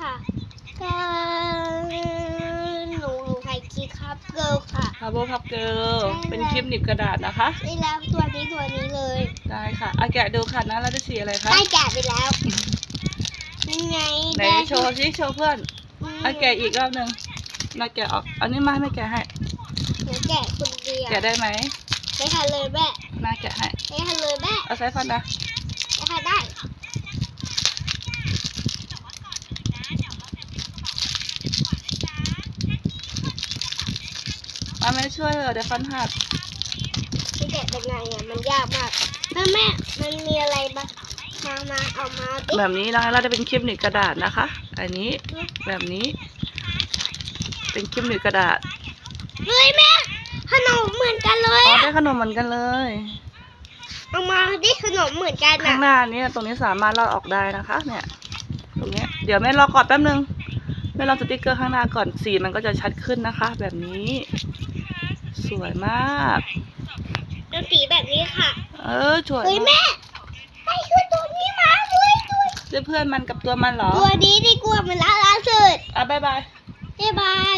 ค่ะก็หนูหนูไทยคีครับเกิลค่ะพาโบพับเกิลใช่แล้วเป็นคลิปหนีบกระดาษนะคะ ได้แล้วตัวนี้ตัวนี้เลยได้ค่ะอาแกะดูค่ะนะแล้วได้สีอะไรคะได้แกะไปแล้วนี่ไงไหนได้โชว์ซิโชว์เพื่อนอาแกะอีกรอบหนึ่งมาแกะออกอันนี้มาให้แม่แกะให้ เดี๋ยวแกะคนเดียวแกะได้ไหมได้ค่ะเลยแม่แม่แกะให้ได้ค่ะเลยแม่เอาใช้ฟันนะได้ค่ะได้ มาแม่ช่วยเถอะเดี๋ยวฟันหักที่แกะเป็นไงอะมันยากมากแม่แม่มันมีอะไรบ้างมามาเอามาดิแบบนี้นะคะเราจะเป็นคลิปหนีบกระดาษนะคะ อันนี้แบบนี้ เป็นคลิปหนีบกระดาษเฮ้ยแม่ขนมเหมือนกันเลยอ๋ออะได้ขนมเหมือนกันเลย เอามาดิขนมเหมือนกันข้าอะงหน้าเนี่ยตรงนี้สามารถลอดออกได้นะคะ เนี่ย ตรงเนี้ยเดี๋ยวแม่รอก่อนแป๊บนึง แม่ลองสติกเกอร์ข้างหน้าก่อนสีมันก็จะชัดขึ้นนะคะ แบบนี้ สวยมากเป็นสีแบบนี้ค่ะ เออสวยเฮ้ยมากแม่ไอ้คือตัวนี้มาด้วยตัวเพื่อนมันกับตัวมันเหรอ ตัวนี้ดีกว่ามันล่าล่าสุดอะบายบายบ๊ายบาย